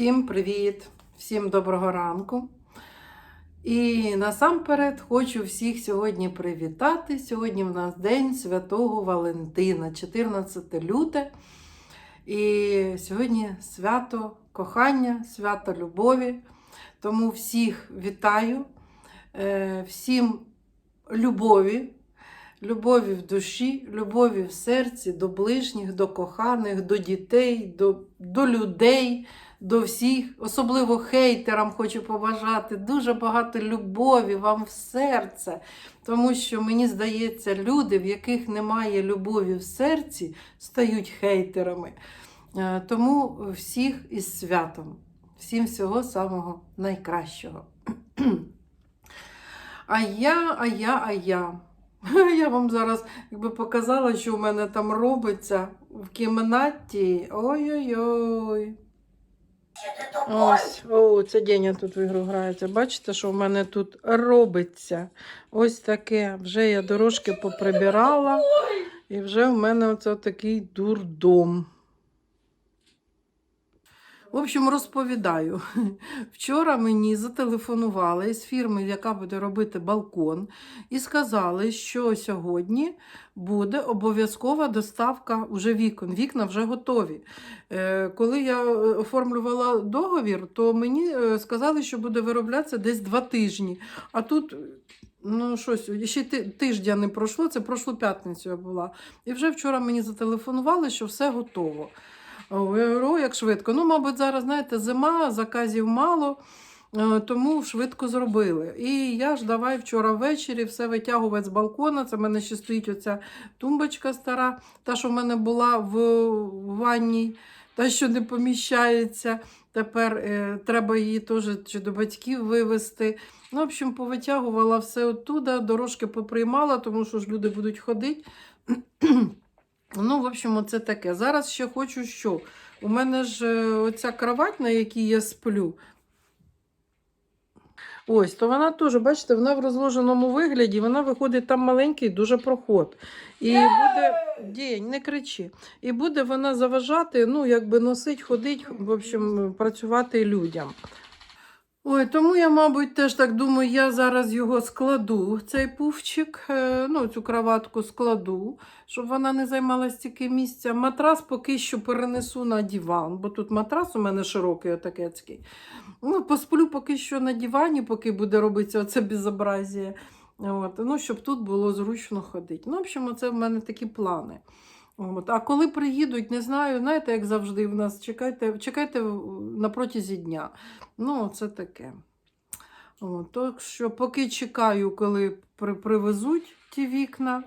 Всім привіт, всім доброго ранку. І насамперед хочу всіх сьогодні привітати. Сьогодні в нас День Святого Валентина, 14 люте. І сьогодні свято кохання, свято любові. Тому всіх вітаю, е, всім любові, любові в душі, любові в серці, до ближніх, до коханих, до дітей, до, до людей, до всіх, особливо хейтерам хочу побажати дуже багато любові вам в серце. Тому що мені здається, люди, в яких немає любові в серці, стають хейтерами. Е, Тому всіх із святом, всім всього самого найкращого. А я, а я, а я. Я вам зараз якби показала, що в мене там робиться в кімнаті. Ой-ой-ой. Ось, о, це Деня тут в ігру грається. Бачите, що в мене тут робиться? Ось таке. Вже я дорожки поприбирала, і вже в мене оце такий дурдом. В общем, розповідаю. Вчора мені зателефонували з фірми, яка буде робити балкон, і сказали, що сьогодні буде обов'язкова доставка уже вікон. Вікна вже готові. Е, Коли я е, оформлювала договір, то мені е, сказали, що буде вироблятися десь два тижні. А тут. Ну, щось, ще ти- тижня не пройшло, це прошлу п'ятницю я була. І вже вчора мені зателефонували, що все готово. О, я говорю, «О, як швидко. Ну, мабуть, зараз, знаєте, зима, заказів мало, е, тому швидко зробили. І я ж давай вчора ввечері все витягувати з балкона. Це в мене ще стоїть оця тумбочка стара, та, що в мене була в ванній, та, що не поміщається. Тепер е, треба її теж чи до батьків вивезти. Ну, в общем, повитягувала все оттуда, дорожки поприймала, тому що ж люди будуть ходити. Ну, в общем, оце таке. Зараз ще хочу що. У мене ж е, оця кровать, на якій я сплю. Ось, то вона теж, бачите, вона в розложеному вигляді, вона виходить там маленький дуже проход. І буде день, не кричи. І буде вона заважати, ну, якби носить, ходить, в общем, працювати людям. Ой, тому я, мабуть, теж так думаю, я зараз його складу, цей пуфчик, е, ну, цю кроватку складу, щоб вона не займала стільки місця. Матрас поки що перенесу на диван, бо тут матрас у мене широкий, отакецький. Ну, посплю поки що на дивані, поки буде робитися оце безобразія. От, ну, щоб тут було зручно ходити. Ну, в общем, це в мене такі плани. От. А коли приїдуть, не знаю, знаєте, як завжди в нас, чекайте, чекайте на протязі дня. Ну, це таке. От, так що поки чекаю, коли при, привезуть ті вікна,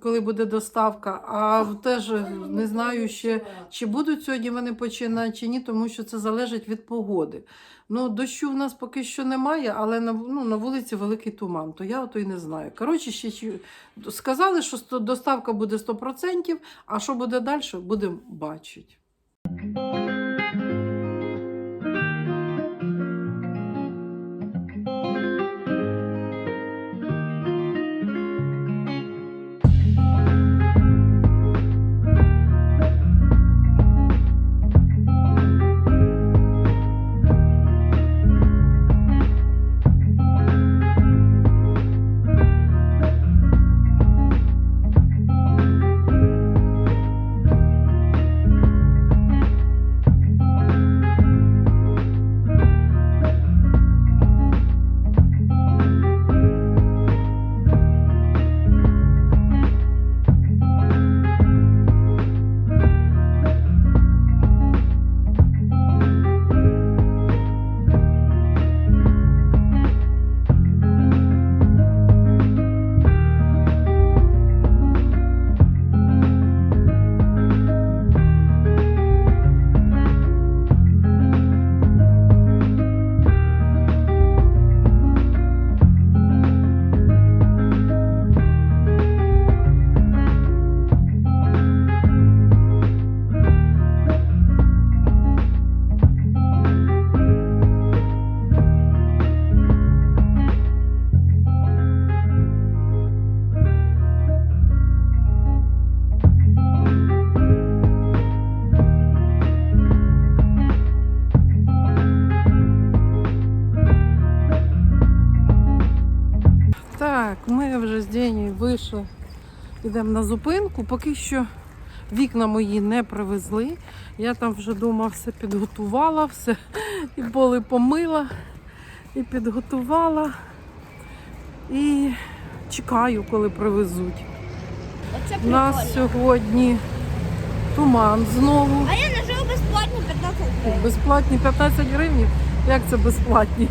коли буде доставка, а теж не знаю ще, чи будуть сьогодні вони починати, чи ні, тому що це залежить від погоди. Ну, дощу в нас поки що немає, але на, ну, на вулиці великий туман, то я ото й не знаю. Коротше, ще сказали, що доставка буде 100%, а що буде далі, будемо бачити. Йдемо на зупинку. Поки що вікна мої не привезли. Я там вже вдома все підготувала, все і поли помила, і підготувала. І чекаю, коли привезуть. У нас сьогодні туман знову. А я нажив безплатно 15 гривень. Безплатні 15 гривень. Як це безплатні?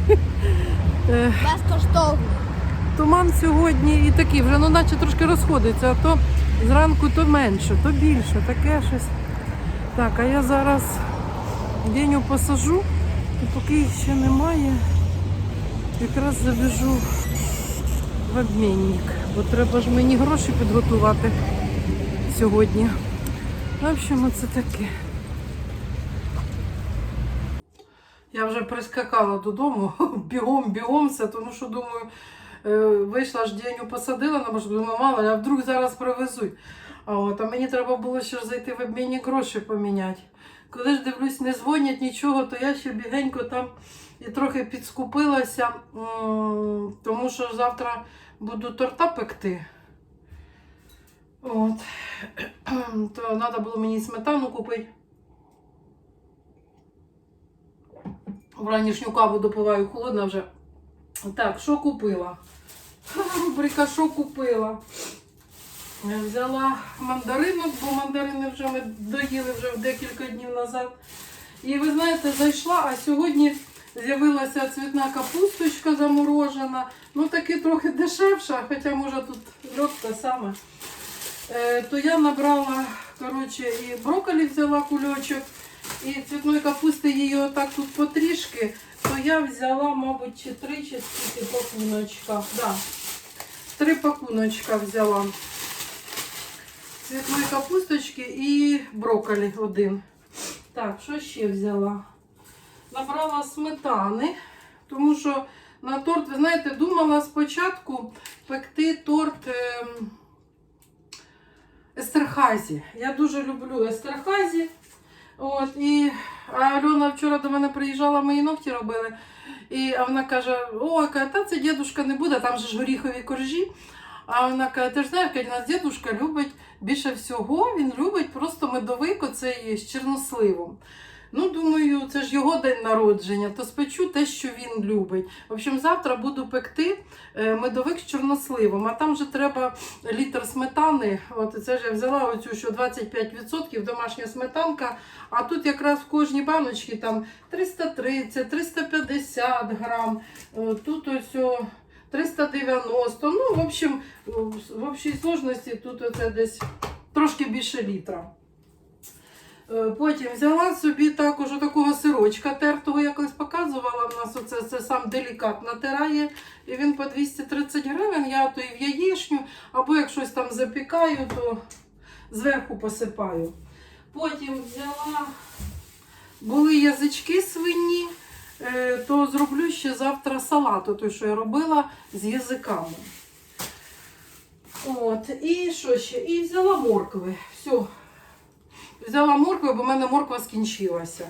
Безкоштовно. Туман сьогодні і такий, вже ну наче трошки розходиться, а то зранку то менше, то більше, таке щось. Так, а я зараз Деню посажу, і поки їх ще немає, якраз забіжу в обмінник, бо треба ж мені гроші підготувати сьогодні. В общем, це таке. Я вже прискакала додому, бігом, бігом все, тому що думаю, вийшла ж день посадила на думаю, мало, а вдруг зараз привезуть. А от, а мені треба було ще зайти в обмінник гроші поміняти. Коли ж дивлюсь, не дзвонять нічого, то я ще бігенько там і трохи підскупилася, тому що завтра буду торта пекти. От. То треба було мені сметану купити. Вранішню каву допиваю, холодна вже. Так, що купила? Рубрика, що купила? Взяла мандаринок, бо мандарини вже ми доїли вже декілька днів назад. І ви знаєте, зайшла, а сьогодні з'явилася цвітна капусточка заморожена. Ну таки трохи дешевша, хоча може тут льот те саме. Е, то я набрала, коротше, і брокколі взяла кульочок, і цвітної капусти її отак тут потрішки, то я взяла, мабуть, чи три чи скільки пакуночка. Да. Три пакуночка взяла. Цвітної капусточки і брокколі один. Так, що ще взяла? Набрала сметани, тому що на торт, ви знаєте, думала спочатку пекти торт. ем, Естерхазі. Я дуже люблю естерхазі. От, і Альона вчора до мене приїжджала, мої ногті робили. І вона каже: о, та це дідушка не буде, там же ж горіхові коржі. А вона каже, ти ж знаєш, нас дідушка любить більше всього, він любить просто медовик оцей з чорносливом. Ну, думаю, це ж його день народження, то спечу те, що він любить. В общем, завтра буду пекти е, медовик з чорносливом, а там же треба літр сметани. От це ж я взяла оцю, що 25% домашня сметанка. А тут якраз в кожній баночці там 330, 350 грам. Е, Тут ось о, 390. Ну, в общем, в общій сложності тут оце десь трошки більше літра. Е, Потім взяла собі також такого сирочка тертого, я колись показувала. У нас оце це сам делікат натирає. І він по 230 гривень. Я то і в яєчню, або як щось там запікаю, то зверху посипаю. Потім взяла, були язички свині, е, то зроблю ще завтра салату, той, що я робила з язиками. От, і що ще? І взяла моркви. Все. Взяла моркву, бо в мене морква скінчилася.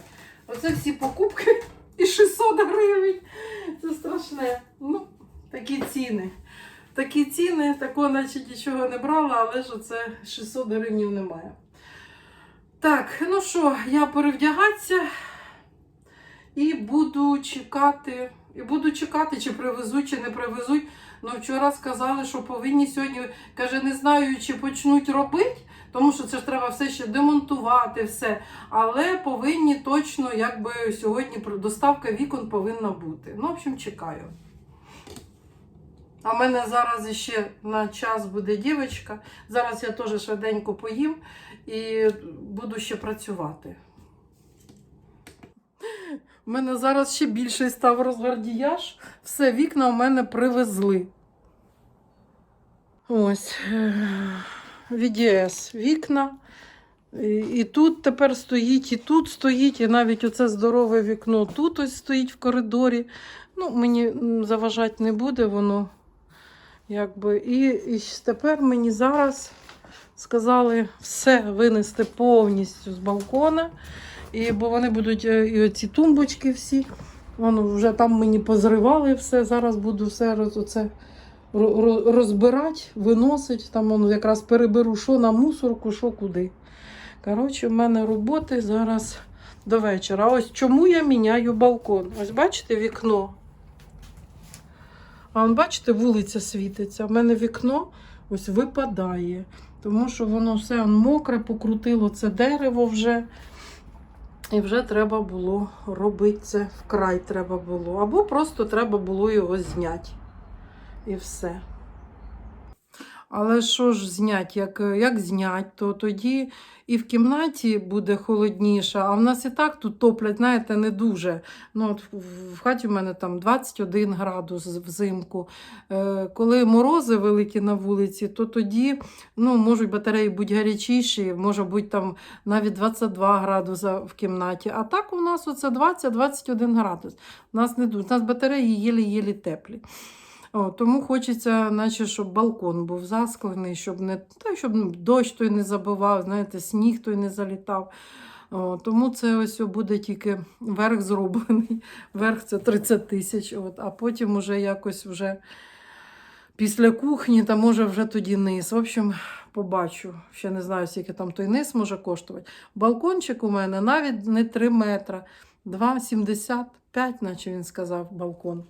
Оце всі покупки і 600 гривень. Це страшне. Ну, такі ціни. Такі ціни, такого наче нічого не брала, але ж це 600 гривень немає. Так, ну що, я перевдягатися і буду чекати. І буду чекати, чи привезуть, чи не привезуть. Ну, вчора сказали, що повинні сьогодні, каже, не знаю, чи почнуть робити, тому що це ж треба все ще демонтувати, все. Але повинні точно, якби сьогодні доставка вікон повинна бути. Ну, в общем, чекаю. А в мене зараз ще на час буде дівчинка. Зараз я теж швиденько поїм і буду ще працювати. У мене зараз ще більший став розгардіяж. Все, вікна у мене привезли. Ось. Е, VDS вікна. І, і тут тепер стоїть, і тут стоїть, і навіть оце здорове вікно тут ось стоїть в коридорі. Ну, мені заважати не буде воно. Якби. І, і тепер мені зараз сказали все винести повністю з балкона. І, бо вони будуть е, і оці тумбочки всі. Воно вже там мені позривали все. Зараз буду все оце розбирати, виносити. Там воно якраз переберу, що на мусорку, що куди. Коротше, в мене роботи зараз до вечора. Ось чому я міняю балкон. Ось бачите вікно. А он, бачите, вулиця світиться. У мене вікно ось випадає. Тому що воно все он мокре, покрутило це дерево вже. І вже треба було робити це вкрай треба було. Або просто треба було його зняти. І все. Але що ж зняти? Як, як зняти, то тоді і в кімнаті буде холодніше, а в нас і так тут топлять, знаєте, не дуже. Ну, от в хаті в мене там 21 градус взимку. Е, коли морози великі на вулиці, то тоді ну, можуть батареї бути гарячіші, може бути там навіть 22 градуса в кімнаті. А так у нас оце 20-21 градус. У нас не дуже. У нас батареї єлі-єлі теплі. О, тому хочеться, наче, щоб балкон був засклений, щоб не та, щоб ну, дощ той не забивав, знаєте, сніг той не залітав. О, тому це ось буде тільки верх зроблений. Верх це 30 тисяч. От, а потім уже якось вже після кухні, та може вже тоді низ. В общем, побачу. Ще не знаю, скільки там той низ може коштувати. Балкончик у мене навіть не 3 метра, 2,75, наче він сказав, балкон.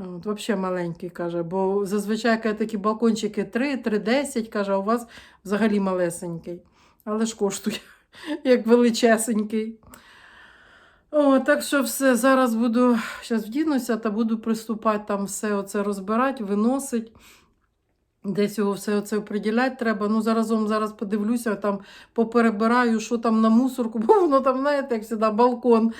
От, взагалі маленький, каже, бо зазвичай каже, такі балкончики 3, 3,10, каже, у вас взагалі малесенький. Але ж коштує, як величесенький. О, так що все, зараз буду, зараз вдінуся та буду приступати там все оце розбирати, виносити. Десь його все оце приділяти треба. Ну, заразом зараз подивлюся, там поперебираю, що там на мусорку, бо воно там, знаєте, як завжди, балкон.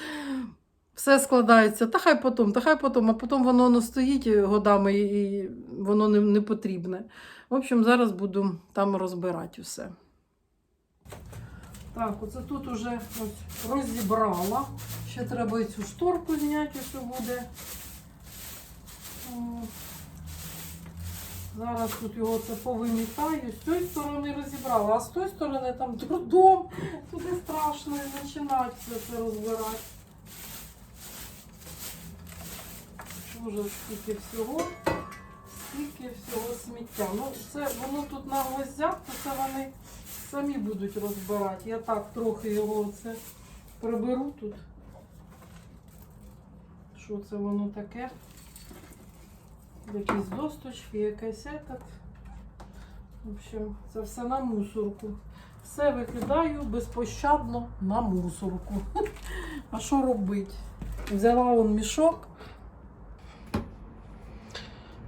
Все складається, та хай потім, та хай потім, а потім воно воно стоїть годами і воно не, не потрібне. В общем, зараз буду там розбирати все. Так, оце тут уже ось розібрала. Ще треба і цю шторку зняти, що буде. Зараз тут його це повимітаю. З цієї сторони розібрала, а з тої сторони там трудом. Туди страшно і починати все це розбирати. Ж скільки всього, скільки всього сміття. Ну, це воно тут на гвоздях, то це вони самі будуть розбирати. Я так трохи його це приберу тут. Що це воно таке? Якісь досточки, якийсь этот. В общем, це все на мусорку. Все викидаю безпощадно на мусорку. А що робити? Взяла он мішок.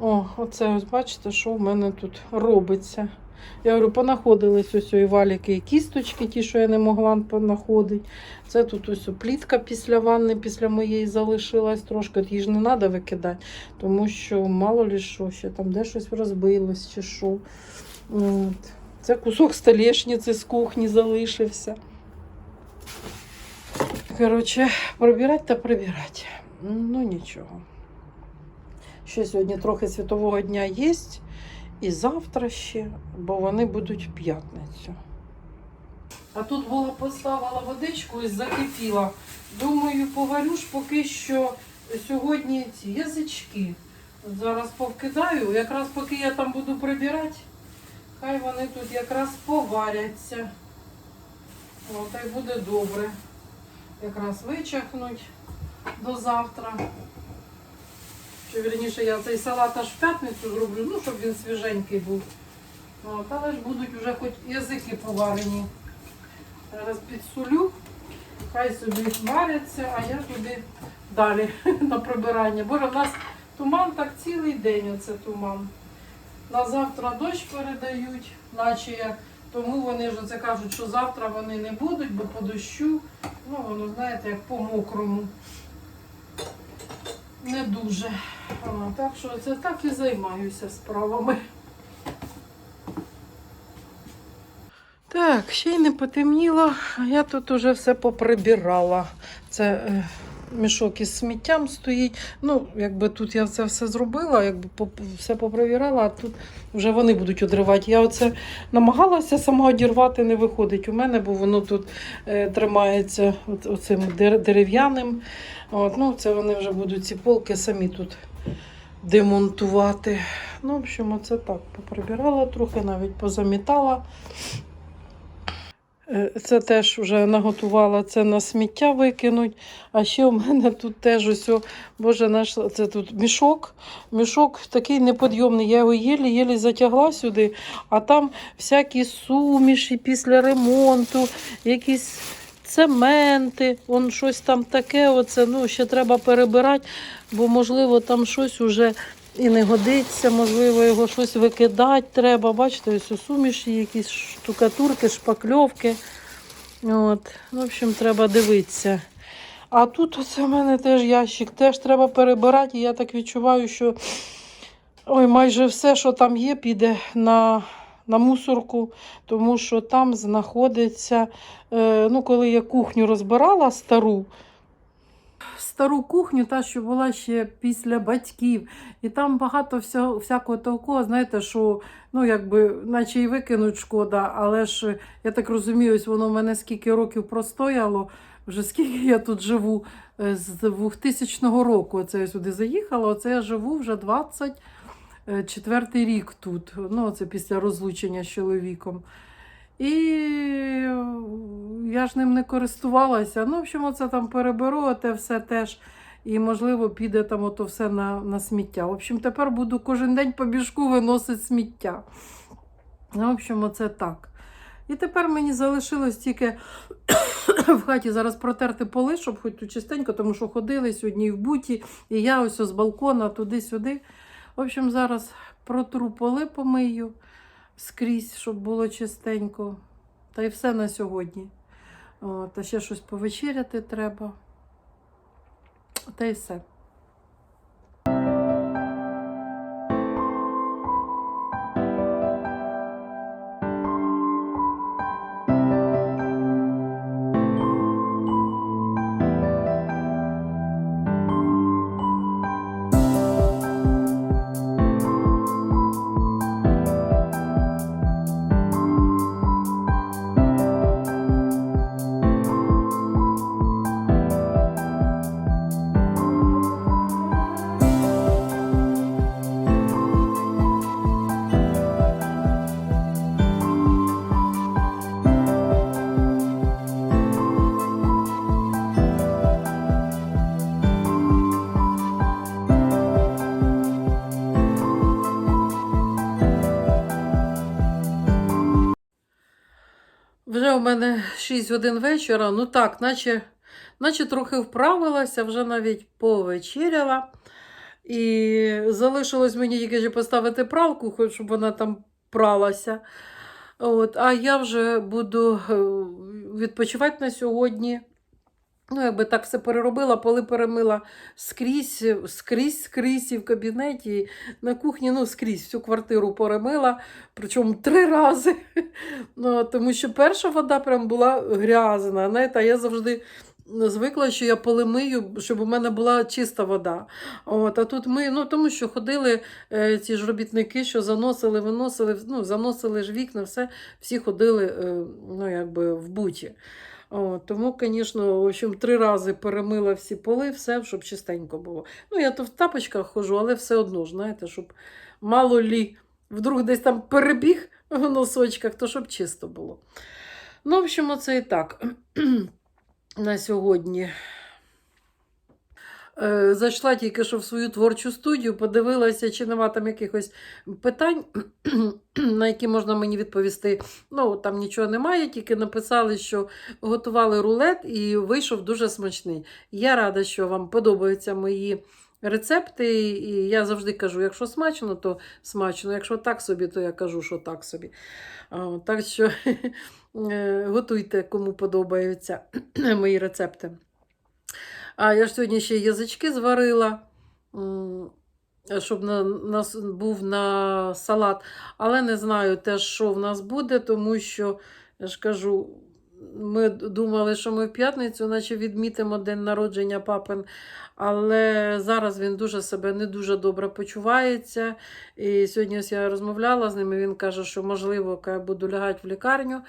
О, оце ось бачите, що в мене тут робиться. Я говорю, понаходились ось і валіки і кісточки, ті, що я не могла понаходити. Це тут ось плітка після ванни, після моєї залишилась трошки. Її ж не треба викидати, тому що мало ли що, ще там де щось розбилось чи що. От. Це кусок столешниці з кухні залишився. Коротше, пробирати та прибирати. Ну нічого. Ще сьогодні трохи світового дня є. І завтра ще, бо вони будуть в п'ятницю. А тут була поставила водичку і закипіла. Думаю, поварю ж поки що сьогодні ці язички. Зараз повкидаю, якраз поки я там буду прибирати, хай вони тут якраз поваряться. О, та й буде добре. Якраз вичахнуть до завтра. Чи вірніше, я цей салат аж в п'ятницю зроблю, ну, щоб він свіженький був. От, але ж будуть вже хоч язики поварені. Зараз підсолю, хай собі варяться, а я туди далі на прибирання. Боже, в нас туман так цілий день оце туман. На завтра дощ передають, наче я. Тому вони ж оце кажуть, що завтра вони не будуть, бо по дощу, ну воно, знаєте, як по мокрому. Не дуже. Так що це так і займаюся справами. Так, ще й не потемніло, а я тут уже все поприбирала. Це е, мішок із сміттям стоїть. Ну, якби тут я це все зробила, якби все попровірала, а тут вже вони будуть одривати. Я оце намагалася сама одірвати, не виходить у мене, бо воно тут е, тримається оцим дерев'яним. От, ну, це вони вже будуть ці полки самі тут демонтувати. Ну, в общем, оце так. Поприбирала трохи, навіть позамітала. Е, Це теж вже наготувала це на сміття викинуть. А ще у мене тут теж ось, о, боже, наш, це тут мішок. Мішок такий неподйомний. Я його єлі-єлі затягла сюди, а там всякі суміші після ремонту, якісь цементи, он щось там таке. Оце, ну, ще треба перебирати, бо, можливо, там щось уже і не годиться, можливо, його щось викидати треба. Бачите, ось у суміші, якісь штукатурки, шпакльовки. От. В общем, треба дивитися. А тут оце в мене теж ящик, теж треба перебирати. І я так відчуваю, що ой, майже все, що там є, піде на, на мусорку, тому що там знаходиться, е, ну, коли я кухню розбирала стару, стару кухню, та, що була ще після батьків. І там багато всього, всякого такого, знаєте, що ну, якби, наче і викинуть шкода, але ж я так розумію, ось воно в мене скільки років простояло, вже скільки я тут живу е, з 2000 року. Оце я сюди заїхала, оце я живу вже 24 рік тут. Ну, це після розлучення з чоловіком. І я ж ним не користувалася. Ну, в общем, оце там переберу, те все теж. І, можливо, піде там ото все на, на сміття. В общем, тепер буду кожен день по біжку виносити сміття. Ну, в общем, оце так. І тепер мені залишилось тільки в хаті зараз протерти поли, щоб хоч тут чистенько, тому що ходили сьогодні в буті, і я ось з балкона туди-сюди. В общем, зараз протру поли помию скрізь, щоб було чистенько. Та й все на сьогодні. Та ще щось повечеряти треба. Та й все. 6 годин вечора. Ну так, наче, наче трохи вправилася, вже навіть повечеряла. І залишилось мені тільки поставити пралку, хоч щоб вона там пралася. От, а я вже буду е, відпочивати на сьогодні. Ну, якби так все переробила, поли перемила скрізь, скрізь, скрізь і в кабінеті, на кухні, ну, скрізь всю квартиру перемила, причому три рази. Ну, тому що перша вода прям була грязна. Знаєте, я завжди звикла, що я поли мию, щоб у мене була чиста вода. От, а тут ми, ну тому що ходили е, ці ж робітники, що заносили, виносили, ну, заносили ж вікна, все, всі ходили е, ну, якби в буті. О, тому, звісно, в общем, три рази перемила всі поли, все, щоб чистенько було. Ну, я то в тапочках ходжу, але все одно, знаєте, щоб мало лі, вдруг десь там перебіг в носочках, то щоб чисто було. Ну, в общем, оце і так на сьогодні. Е, Зайшла тільки що в свою творчу студію, подивилася, чи нема там якихось питань, на які можна мені відповісти. Ну, там нічого немає, тільки написали, що готували рулет і вийшов дуже смачний. Я рада, що вам подобаються мої рецепти. І я завжди кажу, якщо смачно, то смачно. Якщо так собі, то я кажу, що так собі. Так що е, готуйте, кому подобаються мої рецепти. А я ж сьогодні ще язички зварила, щоб на, на, був на салат. Але не знаю теж, що в нас буде, тому що, я ж кажу, ми думали, що ми в п'ятницю, наче відмітимо день народження папин, але зараз він дуже себе не дуже добре почувається. І сьогодні ось я розмовляла з ним, і він каже, що можливо, каже, буду лягати в лікарню.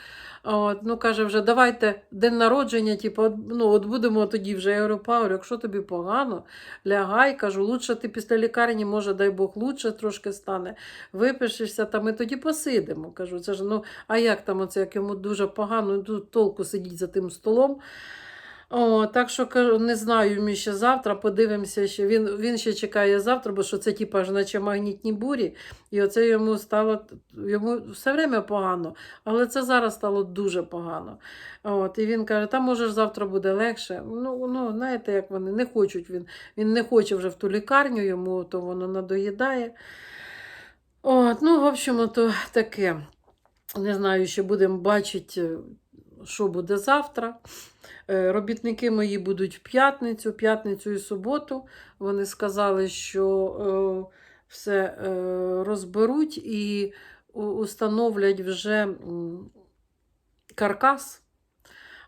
От, ну, каже, вже давайте день народження, типу, ну, от будемо тоді вже. Я говорю, Павло, якщо тобі погано, лягай, кажу, лучше ти після лікарні, може, дай Бог, лучше трошки стане. Випишешся, та ми тоді посидимо. Кажу, це ж ну, а як там оце, як йому дуже погано, ну, толку сидіть за тим столом. О, так що не знаю, ми ще завтра подивимося. Ще. Він, він ще чекає завтра, бо що це типа ж наче магнітні бурі. І оце йому стало йому все время погано, але це зараз стало дуже погано. От, і він каже, та може ж завтра буде легше. Ну, ну, знаєте, як вони не хочуть. Він, він не хоче вже в ту лікарню, йому то воно надоїдає. От, ну, в общем, то таке. Не знаю, ще будемо бачити, що буде завтра. Е, Робітники мої будуть в п'ятницю, п'ятницю і суботу. Вони сказали, що е, все е, розберуть і установлять вже каркас.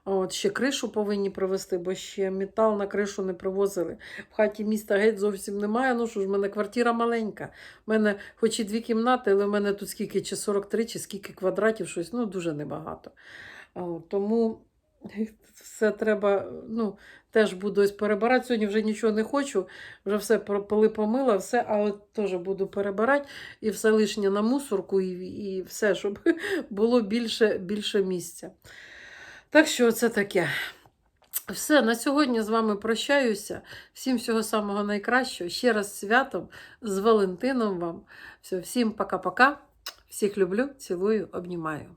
От, ще кришу повинні привезти, бо ще метал на кришу не привозили. В хаті міста геть зовсім немає. Ну що ж, в мене квартира маленька. У мене хоч і дві кімнати, але в мене тут скільки, чи 43, чи скільки квадратів, щось, ну дуже небагато. От, тому все треба, ну, теж буду ось перебирати. Сьогодні вже нічого не хочу, вже все про- поли помила, все, але теж буду перебирати і все лишнє на мусорку, і, і все, щоб було більше, більше місця. Так що це таке. Все, на сьогодні з вами прощаюся. Всім всього самого найкращого. Ще раз святом, з Валентином вам. Все, всім пока-пока. Всіх люблю, цілую, обнімаю.